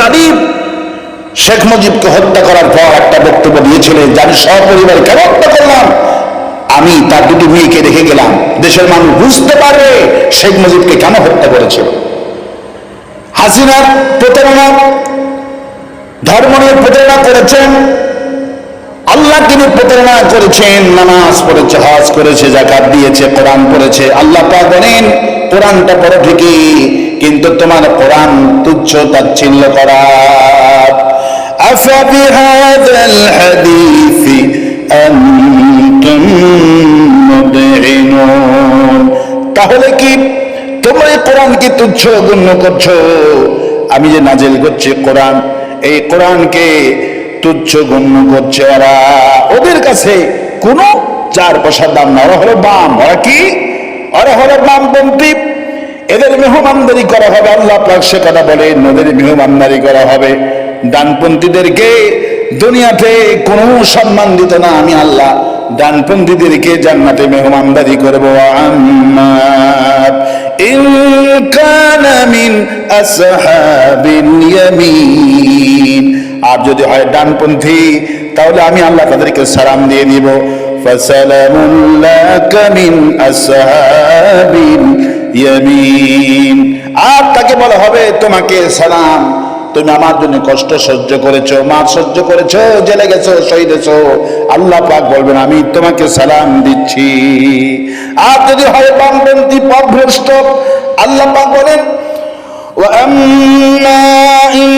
গালিব শেখ মুজিবকে হত্যা করার পর একটা বক্তব্য দিয়েছিলেন, যে আমি কেন হত্যা করলাম। আমি তার দুটি মেয়েকে রেখে গেলাম। দেশের মানুষ বুঝতে পারবে শেখ মুজিবকে কেন হত্যা করেছিল। হাসিনার প্রতারণা ধর্ম নিয়ে প্রতারণা করেছেন। আল্লাহ তিনি প্রতারণা করেছেন, নামাজ পড়েছে, হজ করেছে জাকাত দিয়েছে, কোরআন পড়েছে। আল্লাহ পাক বলেন, কোরআনটা পড়ো ঠিকই। কিন্তু তোমার কোরআন তুচ্ছ তাচ্ছিল্য করা أفبهذا الحديث أنتم مدعنون তাহলে কি তোমরা এই কোরআনকে তুচ্ছ গণ্য করছো আমি যে নাজেল করছি কোরআন এই কোরআনকে তুচ্ছ গণ্য করছে ওরা ওদের কাছে কোনো চার পয়সার দাম না ওরা হলো বাম ওরা কি ওরা হলো বামপন্থী এদের মেহমানদারি করা হবে, আল্লাহ পাক সে কথা বলেন ওদের মেহমানদারি করা হবে। ডানপন্থীদেরকে দুনিয়াতে কোনো সম্মান দিত না, আমি আল্লাহ ডানপন্থীদেরকে জান্নাতে মেহমানদারি করব। আম্মার ইন কানা মিন আসহাবিল ইয়ামিন। আর যদি হয় ডানপন্থী, তাহলে আমি আল্লাহ তাদেরকে সালাম দিয়ে দিব। ফাসালামুন লাকা মিন আসহাবিল ইয়ামিন আর তাকে বলা হবে তোমাকে সালাম তুমি আমার জন্য কষ্ট সহ্য করেছো মার সহ্য করেছো জেলে গেছো শহীদ হয়েছো আল্লাহ পাক বলবেন আমি তোমাকে সালাম দিচ্ছি আর যদি হয় বামপন্থী পথভ্রষ্ট আল্লাহ পাক বলেন وأما إن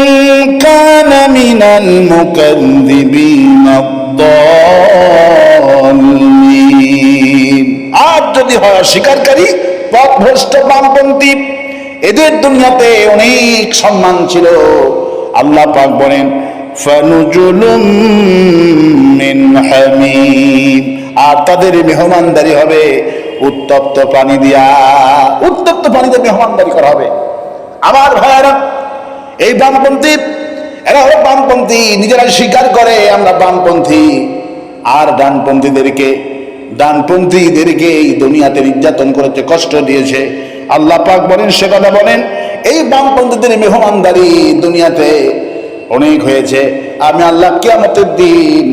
كان من المكذبين الضالين আর যদি হয় অস্বীকারী পথভ্রষ্ট বামপন্থী, এদের দুনিয়াতে অনেক সম্মান ছিল। আল্লাহ পাক বলেন আর তাদের মেহমানদারি হবে উত্তপ্ত পানি দিয়া। উত্তপ্ত পানিতে মেহমানদারি করা হবে। আমার ভাইয়ারা, এই বামপন্থী, এরা হলো বামপন্থী নিজেরা স্বীকার করে আমরা বামপন্থী। আর ডানপন্থীদেরকে ডানপন্থীদেরকে এই দুনিয়াতে নির্যাতন করেছে, কষ্ট দিয়েছে। আল্লাহ পাক বলেন, সে কথা বলেন, এই বামপন্থীদের মেহমানদারি দুনিয়াতে অনেক হয়েছে। আমি আল্লাহ কিয়ামতের দিন,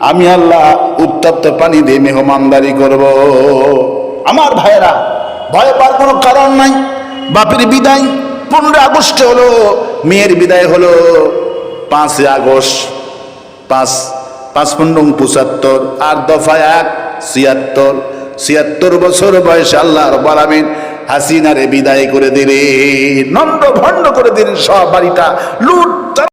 আমি আল্লাহ উত্তপ্ত পানি দিয়ে মেহমানদারি করব। আমার ভাইয়েরা, ভয় পাওয়ার কোনো কারণ নাই। বাপের বিদায় পনেরো আগস্টে হলো, মেয়ের বিদায় হলো। পাঁচই আগস্ট, পাঁচ পাঁচ পনেরো পঁচাত্তর আর দফা এক। ছিয়াত্তর ছিয়াত্তর বছর বয়সে আল্লাহ বালামিন হাসিনারে বিদায় করে দিলেন নন্দ ভণ্ড করে দিলেন সব বাড়িটা, লুট